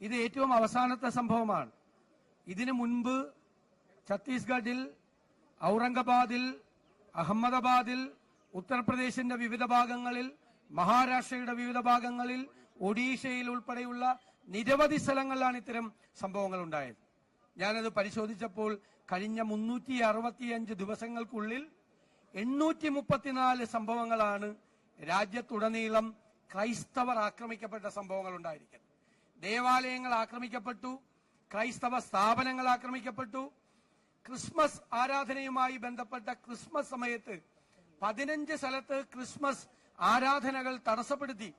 ഇത് ഏറ്റവും അവസാനത്തെ സംഭവമാണ്. ഇതിനു മുൻപ് ഛത്തീസ്ഗഡിൽ ഔറംഗാബാദിൽ അഹമ്മദാബാദിൽ ഉത്തർപ്രദേശിന്റെ വിവിധ ഭാഗങ്ങളിൽ മഹാരാഷ്ട്രയുടെ വിവിധ ഭാഗങ്ങളിൽ ഒഡീഷയിൽ ഉൾപ്പെടെയുള്ള നിരവധി സ്ഥലങ്ങളിലാണ് ഇത്തരം സംഭവങ്ങൾ ഉണ്ടായത് ഞാനത് പരിശോധിച്ചപ്പോൾ കഴിഞ്ഞ മുന്നൂറ്റി അറുപത്തിയഞ്ച് ദിവസങ്ങൾക്കുള്ളിൽ എണ്ണൂറ്റി മുപ്പത്തിനാല് സംഭവങ്ങളാണ് രാജ്യത്തുടനീളം ക്രൈസ്തവർ ആക്രമിക്കപ്പെട്ട സംഭവങ്ങൾ ഉണ്ടായിരിക്കുന്നത് ദേവാലയങ്ങൾ ആക്രമിക്കപ്പെട്ടു ക്രൈസ്തവ സ്ഥാപനങ്ങൾ ആക്രമിക്കപ്പെട്ടു. ക്രിസ്മസ് ആരാധനയുമായി ബന്ധപ്പെട്ട ക്രിസ്മസ് സമയത്ത് പതിനഞ്ച് സ്ഥലത്ത് ക്രിസ്മസ് ആരാധനകൾ തടസ്സപ്പെടുത്തി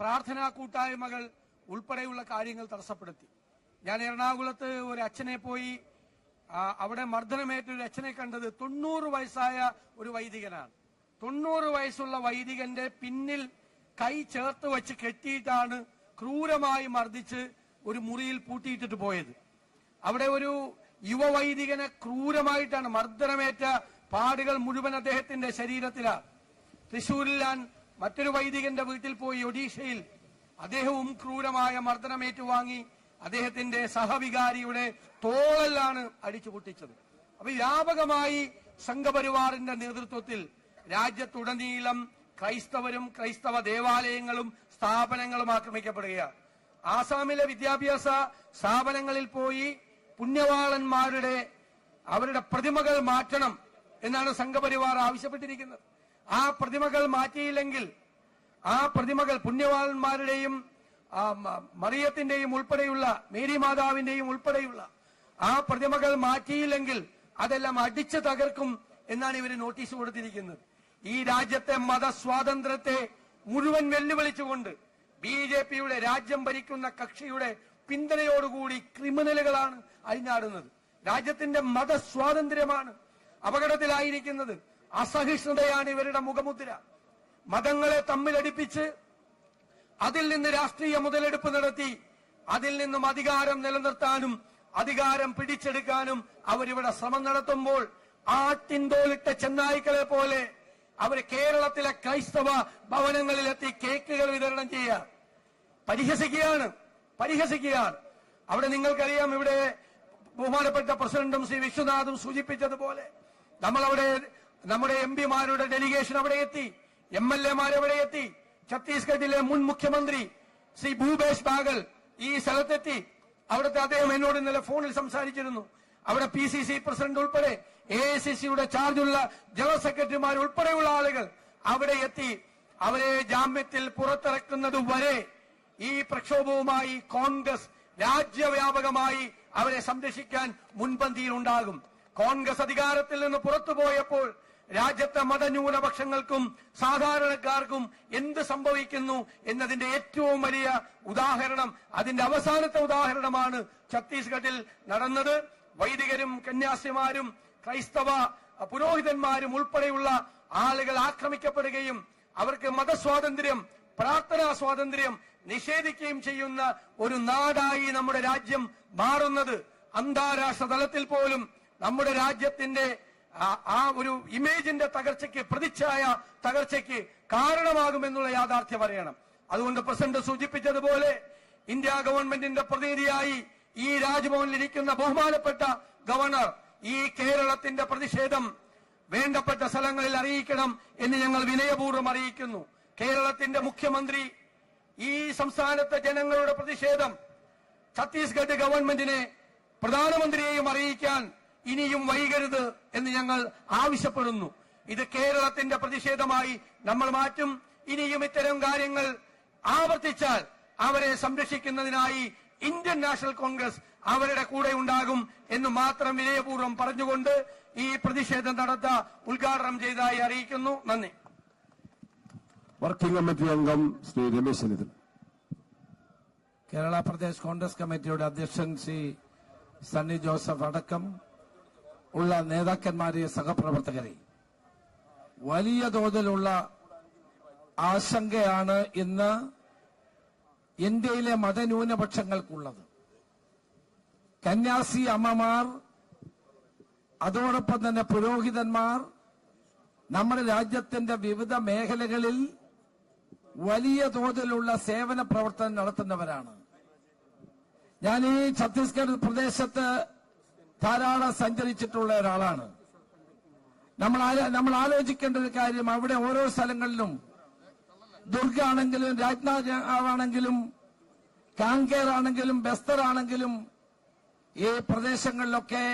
പ്രാർത്ഥനാ കൂട്ടായ്മകൾ ഉൾപ്പെടെയുള്ള കാര്യങ്ങൾ തടസ്സപ്പെടുത്തി. ഞാൻ എറണാകുളത്ത് ഒരു അച്ഛനെ പോയി അവിടെ മർദ്ദനമേറ്റ ഒരു അച്ഛനെ കണ്ടത് തൊണ്ണൂറ് വയസ്സായ ഒരു വൈദികനാണ്. തൊണ്ണൂറ് വയസ്സുള്ള വൈദികന്റെ പിന്നിൽ കൈ ചേർത്ത് വെച്ച് കെട്ടിയിട്ടാണ് ക്രൂരമായി മർദ്ദിച്ച് ഒരു മുറിയിൽ പൂട്ടിയിട്ടിട്ട് പോയത്. അവിടെ ഒരു യുവവൈദികനെ ക്രൂരമായിട്ടാണ് മർദ്ദനമേറ്റ പാടുകൾ മുഴുവൻ അദ്ദേഹത്തിന്റെ ശരീരത്തിലാണ് തൃശൂരിൽ ഞാൻ മറ്റൊരു വൈദികന്റെ വീട്ടിൽ പോയി ഒഡീഷയിൽ അദ്ദേഹവും ക്രൂരമായ മർദ്ദനമേറ്റു വാങ്ങി അദ്ദേഹത്തിന്റെ സഹവികാരിയുടെ തോളല്ലാണ് അടിച്ചു പൊട്ടിച്ചത്. അപ്പൊ വ്യാപകമായി സംഘപരിവാറിന്റെ നേതൃത്വത്തിൽ രാജ്യത്തുടനീളം ക്രൈസ്തവരും ക്രൈസ്തവ ദേവാലയങ്ങളും സ്ഥാപനങ്ങളും ആക്രമിക്കപ്പെടുകയാണ്. ആസാമിലെ വിദ്യാഭ്യാസ സ്ഥാപനങ്ങളിൽ പോയി പുണ്യവാളന്മാരുടെ അവരുടെ പ്രതിമകൾ മാറ്റണം എന്നാണ് സംഘപരിവാർ ആവശ്യപ്പെട്ടിരിക്കുന്നത്. ആ പ്രതിമകൾ മാറ്റിയില്ലെങ്കിൽ ആ പ്രതിമകൾ പുണ്യവാളന്മാരുടെയും മറിയത്തിന്റെയും ഉൾപ്പെടെയുള്ള മേരി മാതാവിന്റെയും ഉൾപ്പെടെയുള്ള ആ പ്രതിമകൾ മാറ്റിയില്ലെങ്കിൽ അതെല്ലാം അടിച്ചു തകർക്കും എന്നാണ് ഇവർ നോട്ടീസ് കൊടുത്തിരിക്കുന്നത്. ഈ രാജ്യത്തെ മതസ്വാതന്ത്ര്യത്തെ മുഴുവൻ വെല്ലുവിളിച്ചുകൊണ്ട് ബി ജെ പിയുടെ രാജ്യം ഭരിക്കുന്ന കക്ഷിയുടെ പിന്തുണയോടുകൂടി ക്രിമിനലുകളാണ് അഴിഞ്ഞാടുന്നത്. രാജ്യത്തിന്റെ മതസ്വാതന്ത്ര്യമാണ് അപകടത്തിലായിരിക്കുന്നത്. അസഹിഷ്ണുതയാണ് ഇവരുടെ മുഖമുദ്ര. മതങ്ങളെ തമ്മിലടിപ്പിച്ച് അതിൽ നിന്ന് രാഷ്ട്രീയ മുതലെടുപ്പ് നടത്തി അതിൽ നിന്നും അധികാരം നിലനിർത്താനും അധികാരം പിടിച്ചെടുക്കാനും അവരിവിടെ ശ്രമം നടത്തുമ്പോൾ ആട്ടിൻതോലിട്ട ചെന്നായ്ക്കളെ പോലെ അവർ കേരളത്തിലെ ക്രൈസ്തവ ഭവനങ്ങളിലെത്തി കേക്കുകൾ വിതരണം ചെയ്യുക. പരിഹസിക്കുകയാണ്. പരിഹസിക്കുകയാണ്. അവിടെ നിങ്ങൾക്കറിയാം ഇവിടെ ബഹുമാനപ്പെട്ട പ്രസിഡന്റും ശ്രീ വിശ്വനാഥും സൂചിപ്പിച്ചതുപോലെ നമ്മൾ അവിടെ നമ്മുടെ എം പിമാരുടെ ഡെലിഗേഷൻ അവിടെ എത്തി. എം എൽ എമാരവിടെ എത്തി. ഛത്തീസ്ഗഡിലെ മുൻ മുഖ്യമന്ത്രി ശ്രീ ഭൂപേഷ് ബാഗൽ ഈ സ്ഥലത്തെത്തി. അവിടുത്തെ അദ്ദേഹം എന്നോട് ഇന്നലെ ഫോണിൽ സംസാരിച്ചിരുന്നു. അവിടെ പി സി സി പ്രസിഡന്റ് ഉൾപ്പെടെ എ ഐ സി സിയുടെ ചാർജുള്ള ജനറൽ സെക്രട്ടറിമാർ ഉൾപ്പെടെയുള്ള ആളുകൾ അവിടെ എത്തി. അവരെ ജാമ്യത്തിൽ പുറത്തിറക്കുന്നത് വരെ ഈ പ്രക്ഷോഭവുമായി കോൺഗ്രസ് രാജ്യവ്യാപകമായി അവരെ സംരക്ഷിക്കാൻ മുൻപന്തിയിൽ ഉണ്ടാകും. കോൺഗ്രസ് അധികാരത്തിൽ നിന്ന് പുറത്തുപോയപ്പോൾ രാജ്യത്തെ മതന്യൂനപക്ഷങ്ങൾക്കും സാധാരണക്കാർക്കും എന്ത് സംഭവിക്കുന്നു എന്നതിന്റെ ഏറ്റവും വലിയ ഉദാഹരണം അതിന്റെ അവസാനത്തെ ഉദാഹരണമാണ് ഛത്തീസ്ഗഡിൽ നടന്നത്. വൈദികരും കന്യാസിമാരും ക്രൈസ്തവ പുരോഹിതന്മാരും ഉൾപ്പെടെയുള്ള ആളുകൾ ആക്രമിക്കപ്പെടുകയും അവർക്ക് മതസ്വാതന്ത്ര്യം പ്രാർത്ഥനാ സ്വാതന്ത്ര്യം നിഷേധിക്കുകയും ചെയ്യുന്ന ഒരു നാടായി നമ്മുടെ രാജ്യം മാറുന്നത്. അന്താരാഷ്ട്ര തലത്തിൽ പോലും നമ്മുടെ രാജ്യത്തിന്റെ ആ- ഒരു ഇമേജിന്റെ തകർച്ചയ്ക്ക് പ്രതിച്ഛായ തകർച്ചയ്ക്ക് കാരണമാകുമെന്നുള്ള യാഥാർത്ഥ്യം അറിയണം. അതുകൊണ്ട് പ്രസിഡന്റ് സൂചിപ്പിച്ചതുപോലെ ഇന്ത്യ ഗവൺമെന്റിന്റെ പ്രതിനിധിയായി ഈ രാജ്ഭവനിൽ ഇരിക്കുന്ന ബഹുമാനപ്പെട്ട ഗവർണർ ഈ കേരളത്തിന്റെ പ്രതിഷേധം വേണ്ടപ്പെട്ട സ്ഥലങ്ങളിൽ അറിയിക്കണം എന്ന് ഞങ്ങൾ വിനയപൂർവം അറിയിക്കുന്നു. കേരളത്തിന്റെ മുഖ്യമന്ത്രി ഈ സംസ്ഥാനത്തെ ജനങ്ങളുടെ പ്രതിഷേധം ഛത്തീസ്ഗഡ് ഗവൺമെന്റിനെ പ്രധാനമന്ത്രിയെയും അറിയിക്കാൻ ഇനിയും വൈകരുത് എന്ന് ഞങ്ങൾ ആവശ്യപ്പെടുന്നു. ഇത് കേരളത്തിന്റെ പ്രതിഷേധമായി നമ്മൾ മാറ്റും. ഇനിയും ഇത്തരം കാര്യങ്ങൾ ആവർത്തിച്ചാൽ അവരെ സംരക്ഷിക്കുന്നതിനായി ഇന്ത്യൻ നാഷണൽ കോൺഗ്രസ് അവരുടെ കൂടെ ഉണ്ടാകും എന്ന് മാത്രം വിനയപൂർവം പറഞ്ഞുകൊണ്ട് ഈ പ്രതിഷേധം നടത്ത ഉദ്ഘാടനം ചെയ്തതായി അറിയിക്കുന്നു. നന്ദി. വർക്കിംഗ് കമ്മിറ്റി അംഗം ശ്രീ രമേശ് ചെന്നിത്തല. കേരള പ്രദേശ് കോൺഗ്രസ് കമ്മിറ്റിയുടെ അധ്യക്ഷൻ ശ്രീ സണ്ണി ജോസഫ് അടക്കം ഉള്ള നേതാക്കന്മാരെ സഹപ്രവർത്തകരെ. വലിയ തോതിലുള്ള ആശങ്കയാണ് ഇന്ന് ഇന്ത്യയിലെ മതന്യൂനപക്ഷങ്ങൾക്കുള്ളത്. കന്യാസി അമ്മമാർ അതോടൊപ്പം തന്നെ പുരോഹിതന്മാർ നമ്മുടെ രാജ്യത്തിന്റെ വിവിധ മേഖലകളിൽ വലിയ തോതിലുള്ള സേവന പ്രവർത്തനം നടത്തുന്നവരാണ്. ഞാൻ ഈ ഛത്തീസ്ഗഡ് പ്രദേശത്ത് ധാരാളം സഞ്ചരിച്ചിട്ടുള്ള ഒരാളാണ്. നമ്മൾ നമ്മൾ ആലോചിക്കേണ്ട ഒരു കാര്യം അവിടെ ഓരോ സ്ഥലങ്ങളിലും ദുർഗ ആണെങ്കിലും രാജ്നാഥ് ആണെങ്കിലും കാങ്കേർ ആണെങ്കിലും ബസ്തർ ആണെങ്കിലും ഈ പ്രദേശങ്ങളിലൊക്കെ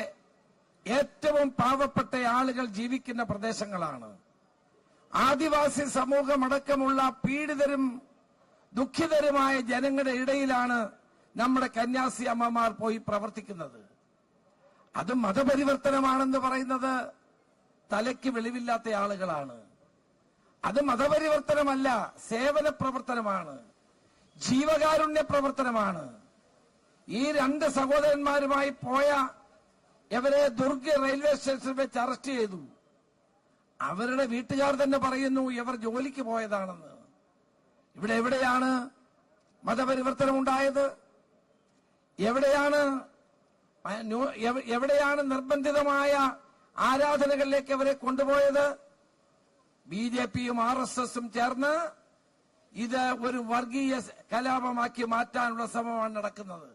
ഏറ്റവും പാവപ്പെട്ട ആളുകൾ ജീവിക്കുന്ന പ്രദേശങ്ങളാണ്. ആദിവാസി സമൂഹമടക്കമുള്ള പീഡിതരും ദുഃഖിതരുമായ ജനങ്ങളുടെ ഇടയിലാണ് നമ്മുടെ കന്യാസി അമ്മമാർ പോയി പ്രവർത്തിക്കുന്നത്. അത് മതപരിവർത്തനമാണെന്ന് പറയുന്നത് തലയ്ക്ക് വെളിവില്ലാത്ത ആളുകളാണ്. അത് മതപരിവർത്തനമല്ല സേവന പ്രവർത്തനമാണ്. ജീവകാരുണ്യ പ്രവർത്തനമാണ്. ഈ രണ്ട് സഹോദരന്മാരുമായി പോയ ഇവരെ ദുർഗ് റെയിൽവേ സ്റ്റേഷനിൽ വെച്ച് അറസ്റ്റ് ചെയ്തു. അവരുടെ വീട്ടുകാർ തന്നെ പറയുന്നു ഇവർ ജോലിക്ക് പോയതാണെന്ന്. ഇവിടെ എവിടെയാണ് മതപരിവർത്തനം ഉണ്ടായത്? എവിടെയാണ് എവിടെയാണ് നിർബന്ധിതമായ ആരാധനകളിലേക്ക് അവരെ കൊണ്ടുപോയത്? ബി ജെ പിയും ആർ എസ് എസും ചേർന്ന് ഇത് ഒരു വർഗീയ കലാപമാക്കി മാറ്റാനുള്ള ശ്രമമാണ് നടക്കുന്നത്.